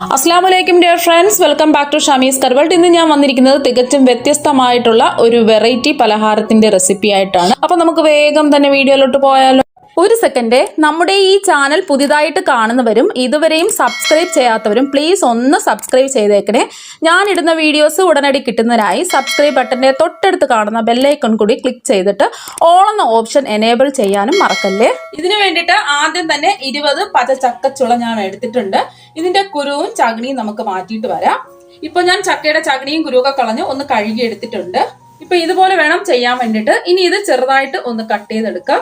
അസ്സാം വലൈക്കും dear friends welcome back to Shamees കർവൾട്ട് ഇന്ന് ഞാൻ വന്നിരിക്കുന്നത് തികച്ചും വ്യത്യസ്തമായിട്ടുള്ള ഒരു വെറൈറ്റി പലഹാരത്തിന്റെ റെസിപ്പി ആയിട്ടാണ്. അപ്പൊ നമുക്ക് വേഗം തന്നെ വീഡിയോയിലോട്ട് പോയാലോ. ഒരു സെക്കൻഡ് നമ്മുടെ ഈ ചാനൽ പുതിയതായിട്ട് കാണുന്നവരും ഇതുവരെയും സബ്സ്ക്രൈബ് ചെയ്യാത്തവരും പ്ലീസ് ഒന്ന് സബ്സ്ക്രൈബ് ചെയ്തേക്കണേ. ഞാൻ ഇടുന്ന വീഡിയോസ് ഉടനടി കിട്ടുന്നതിനായി സബ്സ്ക്രൈബ് ബട്ടന്റെ തൊട്ടടുത്ത് കാണുന്ന ബെല്ലൈക്കൺ കൂടി ക്ലിക്ക് ചെയ്തിട്ട് ഓൾ എന്ന ഓപ്ഷൻ എനേബിൾ ചെയ്യാനും മറക്കല്ലേ? ഇതിനു വേണ്ടിയിട്ട് ആദ്യം തന്നെ ഇരുപത് പച്ചച്ചക്കച്ചുള ഞാൻ എടുത്തിട്ടുണ്ട്. ഇതിന്റെ കുരുവും ചകിണിയും നമുക്ക് മാറ്റിയിട്ട് വരാം. ഇപ്പൊ ഞാൻ ചക്കയുടെ ചകിണിയും കുരുവൊക്കെ കളഞ്ഞ് ഒന്ന് കഴുകി എടുത്തിട്ടുണ്ട് ഇപ്പൊ ഇതുപോലെ വേണം ചെയ്യാൻ വേണ്ടിയിട്ട്. ഇനി ഇത് ചെറുതായിട്ട് ഒന്ന് കട്ട് ചെയ്തെടുക്കാം.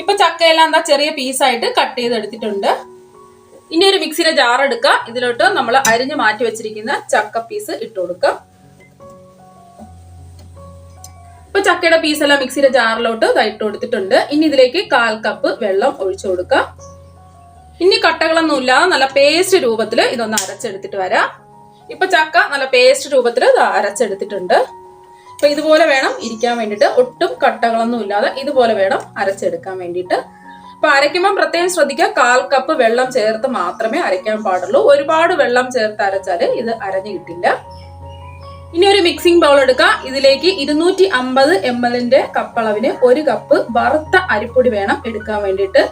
ഇപ്പൊ ചക്കയെല്ലാം എന്താ ചെറിയ പീസായിട്ട് കട്ട് ചെയ്തെടുത്തിട്ടുണ്ട്. ഇനി ഒരു മിക്സിയുടെ ജാർ എടുക്കുക ഇതിലോട്ട് നമ്മൾ അരിഞ്ഞു മാറ്റി വെച്ചിരിക്കുന്ന ചക്ക പീസ് ഇട്ട് കൊടുക്കാം. ഇപ്പൊ ചക്കയുടെ പീസ് എല്ലാം മിക്സിയുടെ ജാറിലോട്ട് ഇട്ട് കൊടുത്തിട്ടുണ്ട്. ഇനി ഇതിലേക്ക് കാൽ കപ്പ് വെള്ളം ഒഴിച്ചു കൊടുക്കാം. ഇനി കട്ടകളൊന്നും ഇല്ലാതെ നല്ല പേസ്റ്റ് രൂപത്തിൽ ഇതൊന്ന് അരച്ചെടുത്തിട്ട് വരാം. ഇപ്പൊ ചക്ക നല്ല പേസ്റ്റ് രൂപത്തിൽ അരച്ചെടുത്തിട്ടുണ്ട്. അപ്പൊ ഇതുപോലെ വേണം ഇരിക്കാൻ വേണ്ടിയിട്ട്. ഒട്ടും കട്ടകളൊന്നും ഇല്ലാതെ ഇതുപോലെ വേണം അരച്ചെടുക്കാൻ വേണ്ടിയിട്ട്. അപ്പൊ അരയ്ക്കുമ്പോൾ പ്രത്യേകം ശ്രദ്ധിക്കുക. കാൽ കപ്പ് വെള്ളം ചേർത്ത് മാത്രമേ അരയ്ക്കാൻ പാടുള്ളൂ. ഒരുപാട് വെള്ളം ചേർത്ത് അരച്ചാൽ ഇത് അരഞ്ഞു കിട്ടില്ല. ഇനി ഒരു മിക്സിംഗ് ബൗൾ എടുക്കുക ഇതിലേക്ക് ഇരുന്നൂറ്റി അമ്പത് എം എല്ലിന്റെ കപ്പളവിന് ഒരു കപ്പ് വറുത്ത അരിപ്പൊടി വേണം എടുക്കാൻ വേണ്ടിയിട്ട്.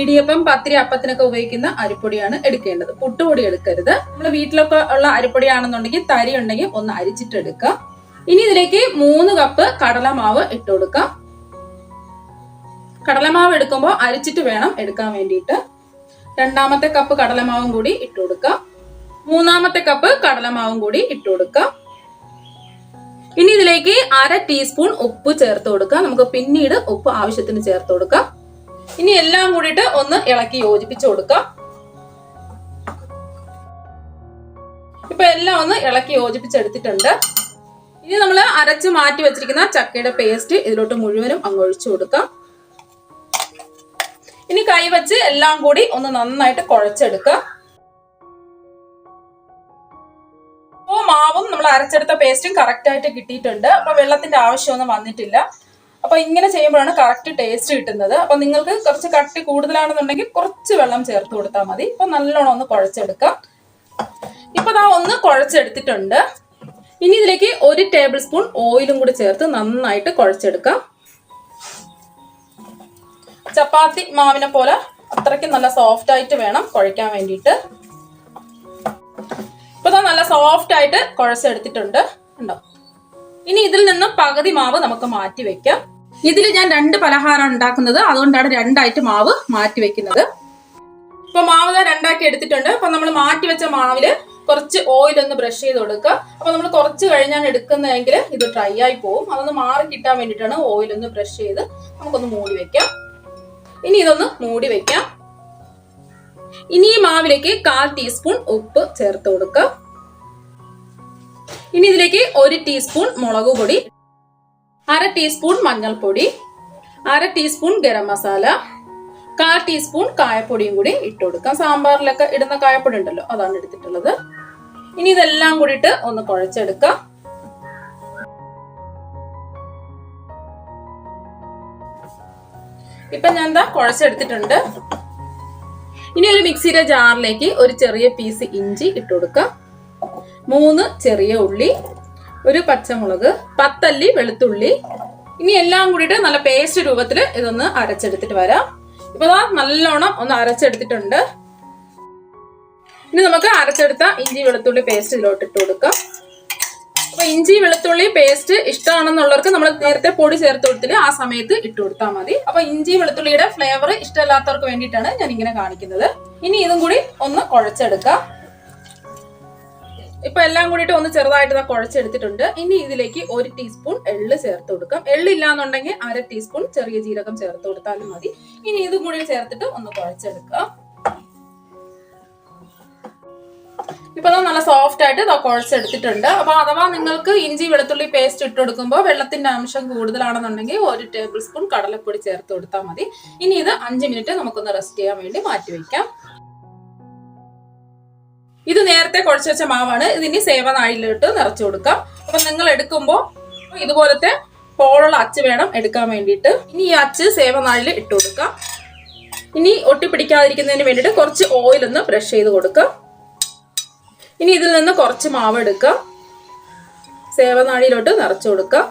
ഇടിയപ്പം പത്തിരി അപ്പത്തിനൊക്കെ ഉപയോഗിക്കുന്ന അരിപ്പൊടിയാണ് എടുക്കേണ്ടത്. പുട്ടുപൊടി എടുക്കരുത്. നമ്മൾ വീട്ടിലൊക്കെ ഉള്ള അരിപ്പൊടിയാണെന്നുണ്ടെങ്കിൽ തരി ഉണ്ടെങ്കിൽ ഒന്ന് അരിച്ചിട്ട് എടുക്കുക ഇനി ഇതിലേക്ക് മൂന്ന് കപ്പ് കടലമാവ് ഇട്ട് കൊടുക്കാം. കടലമാവ് എടുക്കുമ്പോൾ അരിച്ചിട്ട് വേണം എടുക്കാൻ വേണ്ടിയിട്ട്. രണ്ടാമത്തെ കപ്പ് കടലമാവും കൂടി ഇട്ട് കൊടുക്കാം. മൂന്നാമത്തെ കപ്പ് കടലമാവും കൂടി ഇട്ട് കൊടുക്കാം. ഇനി ഇതിലേക്ക് അര ടീസ്പൂൺ ഉപ്പ് ചേർത്ത് കൊടുക്കാം. നമുക്ക് പിന്നീട് ഉപ്പ് ആവശ്യത്തിന് ചേർത്ത് കൊടുക്കാം. ഇനി എല്ലാം കൂടിയിട്ട് ഒന്ന് ഇളക്കി യോജിപ്പിച്ചു കൊടുക്കാം. ഇപ്പൊ എല്ലാം ഒന്ന് ഇളക്കി യോജിപ്പിച്ചെടുത്തിട്ടുണ്ട്. ഇനി നമ്മൾ അരച്ച് മാറ്റി വെച്ചിരിക്കുന്ന ചക്കയുടെ പേസ്റ്റ് ഇതിലോട്ട് മുഴുവനും അങ്ങ് ഒഴിച്ചു കൊടുക്കാം. ഇനി കൈ വെച്ച് എല്ലാം കൂടി ഒന്ന് നന്നായിട്ട് കുഴച്ചെടുക്കാം അപ്പോൾ മാവും നമ്മൾ അരച്ചെടുത്ത പേസ്റ്റും കറക്റ്റ് ആയിട്ട് കിട്ടിയിട്ടുണ്ട്. അപ്പോൾ വെള്ളത്തിന്റെ ആവശ്യമൊന്നും വന്നിട്ടില്ല. അപ്പോൾ ഇങ്ങനെ ചെയ്യുമ്പോഴാണ് കറക്റ്റ് ടേസ്റ്റ് കിട്ടുന്നത്. അപ്പോൾ നിങ്ങൾക്ക് കുറച്ച് കട്ടി കൂടുതലാണെന്നുണ്ടെങ്കിൽ കുറച്ച് വെള്ളം ചേർത്ത് കൊടുത്താൽ മതി. അപ്പോൾ നല്ലോണം ഒന്ന് കുഴച്ചെടുക്കാം. ഇപ്പോൾ ദാ ഒന്ന് കുഴച്ചെടുത്തിട്ടുണ്ട്. ഇനി ഇതിലേക്ക് ഒരു ടേബിൾ സ്പൂൺ ഓയിലും കൂടി ചേർത്ത് നന്നായിട്ട് കുഴച്ചെടുക്കാം. ചപ്പാത്തി മാവിനെ പോലെ അത്രയ്ക്ക് നല്ല സോഫ്റ്റ് ആയിട്ട് വേണം കുഴയ്ക്കാൻ വേണ്ടിയിട്ട്. ഇപ്പൊ നല്ല സോഫ്റ്റ് ആയിട്ട് കുഴച്ചെടുത്തിട്ടുണ്ട്. ഉണ്ടോ ഇനി ഇതിൽ നിന്ന് പകുതി മാവ് നമുക്ക് മാറ്റി വെക്കാം. ഇതിൽ ഞാൻ രണ്ട് പലഹാരം ഉണ്ടാക്കുന്നത്. അതുകൊണ്ടാണ് രണ്ടായിട്ട് മാവ് മാറ്റി വെക്കുന്നത്. ഇപ്പൊ മാവ് രണ്ടാക്കി എടുത്തിട്ടുണ്ട്. അപ്പൊ നമ്മൾ മാറ്റി വെച്ച മാവിൽ കുറച്ച് ഓയിൽ ഒന്ന് ബ്രഷ് ചെയ്ത് കൊടുക്കുക. അപ്പൊ നമ്മൾ കുറച്ച് കഴിഞ്ഞാണ് എടുക്കുന്നതെങ്കിൽ ഇത് ഡ്രൈ ആയി പോകും അതൊന്ന് മാറി കിട്ടാൻ വേണ്ടിയിട്ടാണ് ഓയിൽ ഒന്ന് ബ്രഷ് ചെയ്ത് നമുക്കൊന്ന് മൂടി വെക്കാം. ഇനി ഇതൊന്ന് മൂടി വെക്കാം. ഇനി ഈ മാവിലേക്ക് കാൽ ടീസ്പൂൺ ഉപ്പ് ചേർത്ത് കൊടുക്കുക. ഇനി ഇതിലേക്ക് ഒരു ടീസ്പൂൺ മുളക് പൊടി അര ടീസ്പൂൺ മഞ്ഞൾപ്പൊടി അര ടീസ്പൂൺ ഗരം മസാല കാൽ ടീസ്പൂൺ കായപ്പൊടിയും കൂടി ഇട്ട് കൊടുക്കാം. സാമ്പാറിലൊക്കെ ഇടുന്ന കായപ്പൊടി ഉണ്ടല്ലോ അതാണ് എടുത്തിട്ടുള്ളത്. ഇനി ഇതെല്ലാം കൂടിയിട്ട് ഒന്ന് കുഴച്ചെടുക്കാം. ഇപ്പൊ ഞാൻ എന്താ കുഴച്ചെടുത്തിട്ടുണ്ട്. ഇനി ഒരു മിക്സിയുടെ ജാറിലേക്ക് ഒരു ചെറിയ പീസ് ഇഞ്ചി ഇട്ട് കൊടുക്കാം. മൂന്ന് ചെറിയ ഉള്ളി ഒരു പച്ചമുളക് പത്തല്ലി വെളുത്തുള്ളി. ഇനി എല്ലാം കൂടിയിട്ട് നല്ല പേസ്റ്റ് രൂപത്തിൽ ഇതൊന്ന് അരച്ചെടുത്തിട്ട് വരാം. ഇപ്പൊ നല്ലോണം ഒന്ന് അരച്ചെടുത്തിട്ടുണ്ട്. ഇനി നമുക്ക് അരച്ചെടുത്ത ഇഞ്ചി വെളുത്തുള്ളി പേസ്റ്റ് ഇതിലോട്ട് ഇട്ട് കൊടുക്കാം. അപ്പൊ ഇഞ്ചി വെളുത്തുള്ളി പേസ്റ്റ് ഇഷ്ടമാണെന്നുള്ളവർക്ക് നമ്മൾ നേരത്തെ പൊടി ചേർത്ത് കൊടുത്തില്ല ആ സമയത്ത് ഇട്ട് കൊടുത്താൽ മതി. അപ്പൊ ഇഞ്ചി വെളുത്തുള്ളിയുടെ ഫ്ലേവർ ഇഷ്ടമല്ലാത്തവർക്ക് വേണ്ടിയിട്ടാണ് ഞാൻ ഇങ്ങനെ കാണിക്കുന്നത്. ഇനി ഇതും കൂടി ഒന്ന് കുഴച്ചെടുക്കാം. ഇപ്പൊ എല്ലാം കൂടിയിട്ട് ഒന്ന് ചെറുതായിട്ട് കുഴച്ചെടുത്തിട്ടുണ്ട്. ഇനി ഇതിലേക്ക് ഒരു ടീസ്പൂൺ എള്ള് ചേർത്ത് കൊടുക്കാം. എള്ളില്ല എന്നുണ്ടെങ്കിൽ അര ടീസ്പൂൺ ചെറിയ ജീരകം ചേർത്ത് കൊടുത്താലും മതി. ഇനി ഇതും കൂടി ചേർത്തിട്ട് ഒന്ന് കുഴച്ചെടുക്കാം. ഇപ്പൊ നല്ല സോഫ്റ്റ് ആയിട്ട് കുഴച്ചെടുത്തിട്ടുണ്ട്. അപ്പൊ അഥവാ നിങ്ങൾക്ക് ഇഞ്ചി വെളുത്തുള്ളി പേസ്റ്റ് ഇട്ട് കൊടുക്കുമ്പോൾ വെള്ളത്തിന്റെ അംശം കൂടുതലാണെന്നുണ്ടെങ്കിൽ ഒരു ടേബിൾ സ്പൂൺ കടലപ്പൊടി ചേർത്ത് കൊടുത്താൽ മതി. ഇനി ഇത് അഞ്ച് മിനിറ്റ് നമുക്കൊന്ന് റെസ്റ്റ് ചെയ്യാൻ വേണ്ടി മാറ്റി വെക്കാം ഇത് നേരത്തെ കുഴച്ച് വെച്ച മാവാണ്. ഇതിനി സേവനായിലിട്ട് നിറച്ചു കൊടുക്കാം. അപ്പൊ നിങ്ങൾ എടുക്കുമ്പോൾ ഇതുപോലത്തെ പോളുള്ള അച്ച് വേണം എടുക്കാൻ വേണ്ടിയിട്ട്. ഇനി ഈ അച്ച് സേവനാഴിൽ ഇട്ട് കൊടുക്കാം. ഇനി ഒട്ടിപ്പിടിക്കാതിരിക്കുന്നതിന് വേണ്ടിയിട്ട് കുറച്ച് ഓയിൽ ഒന്ന് ബ്രഷ് ചെയ്ത് കൊടുക്കാം. ഇനി ഇതിൽ നിന്ന് കുറച്ച് മാവ് എടുക്കാം. സേവനാഴിയിലോട്ട് നിറച്ചു കൊടുക്കാം.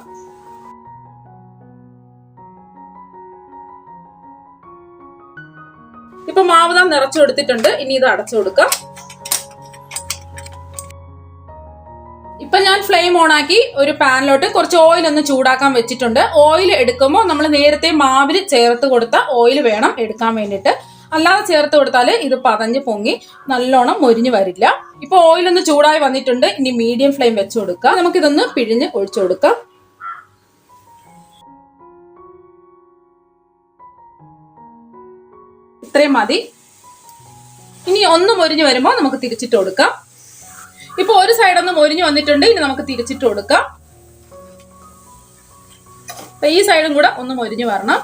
ഇപ്പൊ മാവ് താൻ നിറച്ചു കൊടുത്തിട്ടുണ്ട്. ഇനി ഇത് അടച്ചു കൊടുക്കാം. ഇപ്പൊ ഞാൻ ഫ്ലെയിം ഓണാക്കി ഒരു പാനിലോട്ട് കുറച്ച് ഓയിൽ ഒന്ന് ചൂടാക്കാൻ വെച്ചിട്ടുണ്ട്. ഓയിൽ എടുക്കുമ്പോൾ നമ്മൾ നേരത്തെ മാവിൽ ചേർത്ത് കൊടുത്ത ഓയിൽ വേണം എടുക്കാൻ വേണ്ടിയിട്ട്. അല്ലാതെ ചേർത്ത് കൊടുത്താൽ ഇത് പതഞ്ഞ് പൊങ്ങി നല്ലോണം മൊരിഞ്ഞു വരില്ല. ഇപ്പൊ ഓയിൽ ഒന്ന് ചൂടായി വന്നിട്ടുണ്ട്. ഇനി മീഡിയം ഫ്ലെയിം വെച്ച് കൊടുക്കുക നമുക്കിതൊന്ന് പിഴിഞ്ഞ് ഒഴിച്ചു കൊടുക്കാം. ഇത്രയും മതി. ഇനി ഒന്ന് മൊരിഞ്ഞു വരുമ്പോൾ നമുക്ക് തിരിച്ചിട്ട് കൊടുക്കാം. ഇപ്പൊ ഒരു സൈഡ് ഒന്ന് മൊരിഞ്ഞു വന്നിട്ടുണ്ട്. ഇനി നമുക്ക് തിരിച്ചിട്ട് കൊടുക്കാം. അപ്പൊ ഈ സൈഡും കൂടെ ഒന്ന് മൊരിഞ്ഞു വരണം.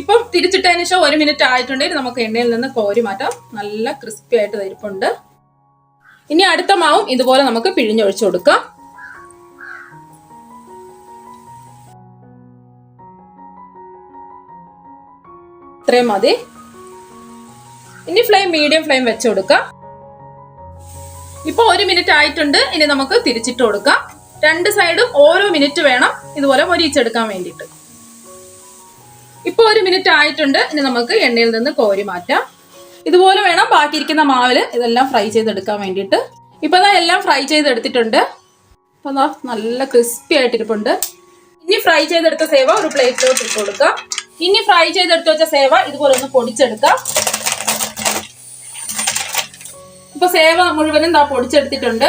ഇപ്പം തിരിച്ചിട്ടതിന് ശേഷം ഒരു മിനിറ്റ് ആയിട്ടുണ്ടെങ്കിൽ നമുക്ക് എണ്ണയിൽ നിന്ന് കോരി മാറ്റാം. നല്ല ക്രിസ്പി ആയിട്ട് തരിപ്പുണ്ട് ഇനി അടുത്ത മാവും ഇതുപോലെ നമുക്ക് പിഴിഞ്ഞൊഴിച്ചു കൊടുക്കാം. ഇത്രയും മതി. ഇനി ഫ്ലെയിം മീഡിയം ഫ്ലെയിം വെച്ച് കൊടുക്കാം. ഇപ്പൊ ഒരു മിനിറ്റ് ആയിട്ടുണ്ട്. ഇനി നമുക്ക് തിരിച്ചിട്ട് കൊടുക്കാം. രണ്ട് സൈഡും ഓരോ മിനിറ്റ് വേണം ഇതുപോലെ മൊരിയിച്ചെടുക്കാൻ വേണ്ടിയിട്ട്. ഇപ്പോൾ ഒരു മിനിറ്റ് ആയിട്ടുണ്ട്. ഇനി നമുക്ക് എണ്ണയിൽ നിന്ന് കോരി മാറ്റാം. ഇതുപോലെ വേണം ബാക്കിയിരിക്കുന്ന മാവിൽ ഇതെല്ലാം ഫ്രൈ ചെയ്തെടുക്കാൻ വേണ്ടിയിട്ട്. ഇപ്പൊ ദാ എല്ലാം ഫ്രൈ ചെയ്തെടുത്തിട്ടുണ്ട്. അപ്പോൾ അതാ നല്ല ക്രിസ്പി ആയിട്ടിരിപ്പുണ്ട് ഇനി ഫ്രൈ ചെയ്തെടുത്ത സേവ ഒരു പ്ലേറ്റിലോട്ട് ഇട്ട് കൊടുക്കാം. ഇനി ഫ്രൈ ചെയ്തെടുത്ത് വെച്ച സേവ ഇതുപോലെ ഒന്ന് പൊടിച്ചെടുക്കാം. ഇപ്പൊ സേവ മുഴുവനും ദാ പൊടിച്ചെടുത്തിട്ടുണ്ട്.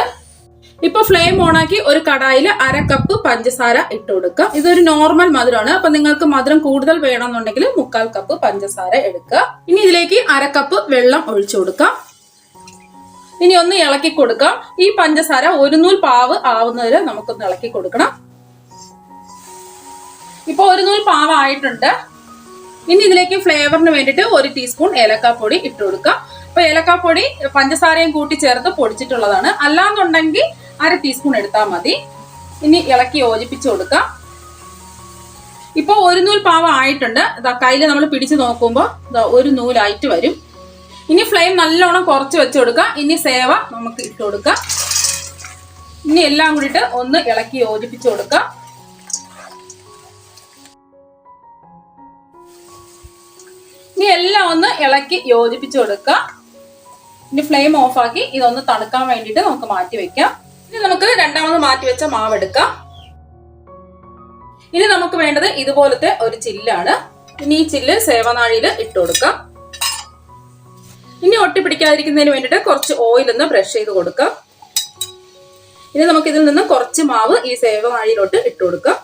ഇപ്പൊ ഫ്ലെയിം ഓണാക്കി ഒരു കടായിൽ അര കപ്പ് പഞ്ചസാര ഇട്ട് കൊടുക്കുക ഇതൊരു നോർമൽ മധുരമാണ് അപ്പൊ നിങ്ങൾക്ക് മധുരം കൂടുതൽ വേണമെന്നുണ്ടെങ്കിൽ മുക്കാൽ കപ്പ് പഞ്ചസാര എടുക്കുക. ഇനി ഇതിലേക്ക് അര കപ്പ് വെള്ളം ഒഴിച്ചു കൊടുക്കാം. ഇനി ഒന്ന് ഇളക്കി കൊടുക്കാം. ഈ പഞ്ചസാര ഒരു നൂൽ പാവ് ആവുന്നവരെ നമുക്കൊന്ന് ഇളക്കി കൊടുക്കണം. ഇപ്പൊ ഒരു നൂൽ പാവ് ആയിട്ടുണ്ട്. ഇനി ഇതിലേക്ക് ഫ്ലേവറിന് വേണ്ടിയിട്ട് ഒരു ടീസ്പൂൺ ഏലക്കാപ്പൊടി ഇട്ട് കൊടുക്കാം. അപ്പൊ ഏലക്കാപ്പൊടി പഞ്ചസാരയും കൂട്ടി ചേർത്ത് പൊടിച്ചിട്ടുള്ളതാണ്. അല്ലാന്നുണ്ടെങ്കിൽ അര ടീസ്പൂൺ എടുത്താൽ മതി. ഇനി ഇളക്കി യോജിപ്പിച്ച് കൊടുക്കാം. ഇപ്പൊ ഒരു നൂൽ പാവ ആയിട്ടുണ്ട്. കയ്യിൽ നമ്മൾ പിടിച്ചു നോക്കുമ്പോൾ ഒരു നൂലായിട്ട് വരും. ഇനി ഫ്ലെയിം നല്ലോണം കുറച്ച് വെച്ച് കൊടുക്കാം. ഇനി സേവ നമുക്ക് ഇട്ട് കൊടുക്കാം. ഇനി എല്ലാം കൂടിയിട്ട് ഒന്ന് ഇളക്കി യോജിപ്പിച്ച് കൊടുക്കാം. ഇനി എല്ലാം ഒന്ന് ഇളക്കി യോജിപ്പിച്ച് കൊടുക്കുക ഇനി ഫ്ലെയിം ഓഫാക്കി ഇതൊന്ന് തണുക്കാൻ വേണ്ടിയിട്ട് നമുക്ക് മാറ്റി വെക്കാം. ഇനി നമുക്ക് രണ്ടാമത് മാറ്റി വെച്ച മാവ് എടുക്കാം. ഇനി നമുക്ക് വേണ്ടത് ഇതുപോലത്തെ ഒരു ചില്ലാണ്. ഇനി ഈ ചില്ല് സേവനാഴിയിൽ ഇട്ട് കൊടുക്കാം. ഇനി ഒട്ടി പിടിക്കാതിരിക്കുന്നതിന് വേണ്ടിയിട്ട് കുറച്ച് ഓയിൽ ഒന്ന് ബ്രഷ് ചെയ്ത് കൊടുക്കാം. ഇനി നമുക്ക് ഇതിൽ നിന്ന് കുറച്ച് മാവ് ഈ സേവനാഴിയിലോട്ട് ഇട്ട് കൊടുക്കാം.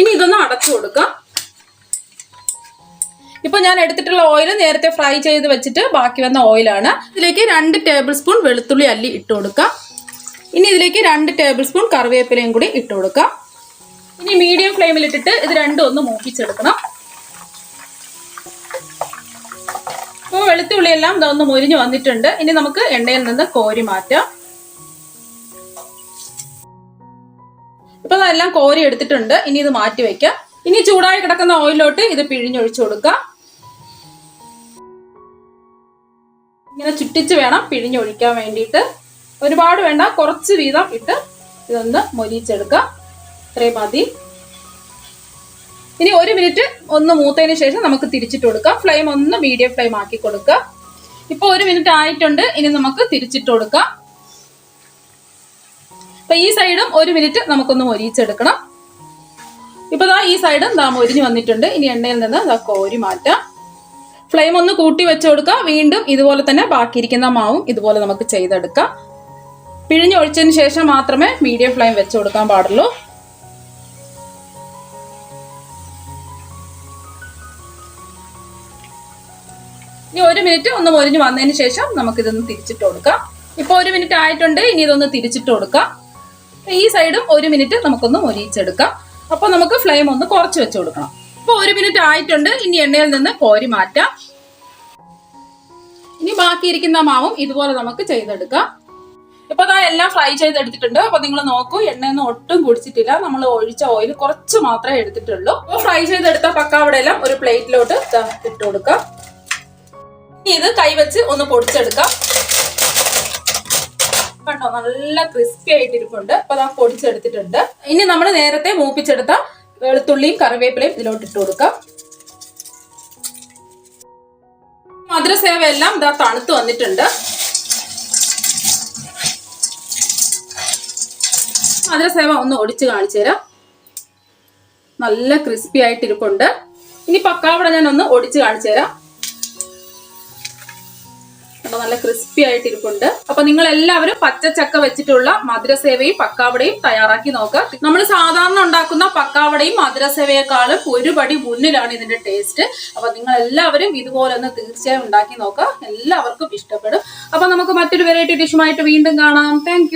ഇനി ഇതൊന്ന് അടച്ചു കൊടുക്കാം. ഇപ്പൊ ഞാൻ എടുത്തിട്ടുള്ള ഓയിൽ നേരത്തെ ഫ്രൈ ചെയ്ത് വെച്ചിട്ട് ബാക്കി വന്ന ഓയിലാണ് ഇതിലേക്ക് രണ്ട് ടേബിൾ സ്പൂൺ വെളുത്തുള്ളി അല്ലി ഇട്ട് കൊടുക്കാം. ഇനി ഇതിലേക്ക് രണ്ട് ടേബിൾ സ്പൂൺ കറിവേപ്പിലയും കൂടി ഇട്ട് കൊടുക്കാം. ഇനി മീഡിയം ഫ്ലെയിമിൽ ഇട്ടിട്ട് ഇത് രണ്ടും ഒന്ന് മൂപ്പിച്ചെടുക്കണം. അപ്പോൾ വെളുത്തുള്ളിയെല്ലാം ഇതൊന്ന് മുരിഞ്ഞ് വന്നിട്ടുണ്ട്. ഇനി നമുക്ക് എണ്ണയിൽ നിന്ന് കോരി മാറ്റാം. ഇപ്പൊ അതെല്ലാം കോരി എടുത്തിട്ടുണ്ട്. ഇനി ഇത് മാറ്റി വെക്കാം. ഇനി ചൂടായി കിടക്കുന്ന ഓയിലോട്ട് ഇത് പിഴിഞ്ഞൊഴിച്ചു കൊടുക്കാം. ഇങ്ങനെ ചുറ്റിച്ച് വേണം പിഴിഞ്ഞൊഴിക്കാൻ വേണ്ടിയിട്ട്. ഒരുപാട് വേണ്ട കുറച്ച് വീതം ഇട്ട് ഇതൊന്ന് മൊരിച്ചെടുക്കാം ഇത്രയും മതി. ഇനി ഒരു മിനിറ്റ് ഒന്ന് മൂത്തതിന് ശേഷം നമുക്ക് തിരിച്ചിട്ട് കൊടുക്കാം. ഫ്ലെയിം ഒന്ന് മീഡിയം ഫ്ലെയിം ആക്കി കൊടുക്കുക ഇപ്പൊ ഒരു മിനിറ്റ് ആയിട്ടുണ്ട്. ഇനി നമുക്ക് തിരിച്ചിട്ട് കൊടുക്കാം. അപ്പൊ ഈ സൈഡും ഒരു മിനിറ്റ് നമുക്കൊന്ന് മൊരിച്ചെടുക്കണം. ഇപ്പൊ ദാ ഈ സൈഡും ദാ മൊരിഞ്ഞ് വന്നിട്ടുണ്ട്. ഇനി എണ്ണയിൽ നിന്ന് ദാ കോരി മാറ്റാം. ഫ്ലെയിം ഒന്ന് കൂട്ടി വെച്ചു കൊടുക്കുക വീണ്ടും ഇതുപോലെ തന്നെ ബാക്കിയിരിക്കുന്ന മാവും ഇതുപോലെ നമുക്ക് ചെയ്തെടുക്കാം. പിഴിഞ്ഞൊഴിച്ചതിന് ശേഷം മാത്രമേ മീഡിയം ഫ്ലെയിം വെച്ചു കൊടുക്കാൻ പാടുള്ളൂ. ഇനി ഒരു മിനിറ്റ് ഒന്ന് മൊരിഞ്ഞ് വന്നതിന് ശേഷം നമുക്കിതൊന്ന് തിരിച്ചിട്ട് കൊടുക്കാം. ഇപ്പൊ ഒരു മിനിറ്റ് ആയിട്ടുണ്ട്. ഇനി ഇതൊന്ന് തിരിച്ചിട്ട് കൊടുക്കാം. ഈ സൈഡും ഒരു മിനിറ്റ് നമുക്കൊന്ന് മൊരിയിച്ചെടുക്കാം. അപ്പൊ നമുക്ക് ഫ്ലെയിം ഒന്ന് കുറച്ച് വെച്ച് കൊടുക്കണം. അപ്പൊ ഒരു മിനിറ്റ് ആയിട്ടുണ്ട്. ഇനി എണ്ണയിൽ നിന്ന് കോരി മാറ്റാം. ഇനി ബാക്കിയിരിക്കുന്ന മാവും ഇതുപോലെ നമുക്ക് ചെയ്തെടുക്കാം. ഇപ്പൊ അതാ എല്ലാം ഫ്രൈ ചെയ്തെടുത്തിട്ടുണ്ട്. അപ്പൊ നിങ്ങൾ നോക്കൂ എണ്ണയൊന്നും ഒട്ടും കുടിച്ചിട്ടില്ല. നമ്മൾ ഒഴിച്ച ഓയിൽ കുറച്ച് മാത്രമേ എടുത്തിട്ടുള്ളൂ. അപ്പൊ ഫ്രൈ ചെയ്തെടുത്ത പക്കാവട എല്ലാം ഒരു പ്ലേറ്റിലോട്ട് ദാ ഇട്ട് കൊടുക്കാം. ഇനി ഇത് കൈവച്ച് ഒന്ന് പൊടിച്ചെടുക്കാം. കണ്ടോ? നല്ല ക്രിസ്പി ആയിട്ടിരിപ്പുണ്ട് അപ്പൊ അതാ പൊടിച്ചെടുത്തിട്ടുണ്ട്. ഇനി നമ്മൾ നേരത്തെ മൂപ്പിച്ചെടുത്ത വെളുത്തുള്ളിയും കറിവേപ്പിലയും ഇതിലോട്ട് ഇട്ട് കൊടുക്കാം. മധുരസേവ എല്ലാം ഇതാ തണുത്ത് വന്നിട്ടുണ്ട്. മധുരസേവ ഒന്ന് ഒടിച്ച് കാണിച്ചു തരാം. നല്ല ക്രിസ്പി ആയിട്ടിരിപ്പുണ്ട് ഇനി പക്കാവട ഞാൻ ഒന്ന് ഒടിച്ച് കാണിച്ചു തരാം. കണ്ടോ? നല്ല ക്രിസ്പി ആയിട്ട് ഇരിപ്പുണ്ട്. അപ്പൊ നിങ്ങൾ എല്ലാവരും പച്ചച്ചക്ക വെച്ചിട്ടുള്ള മധുരസേവയും പക്കാവടയും തയ്യാറാക്കി നോക്കുക നമ്മൾ സാധാരണ ഉണ്ടാക്കുന്ന പക്കാവടയും മധുരസേവയെക്കാളും ഒരുപടി മുന്നിലാണ് ഇതിന്റെ ടേസ്റ്റ് അപ്പൊ നിങ്ങൾ എല്ലാവരും ഇതുപോലെ ഒന്ന് തീർച്ചയായും ഉണ്ടാക്കി നോക്കുക എല്ലാവർക്കും ഇഷ്ടപ്പെടും. അപ്പൊ നമുക്ക് മറ്റൊരു വെറൈറ്റി ഡിഷുമായിട്ട് വീണ്ടും കാണാം. താങ്ക്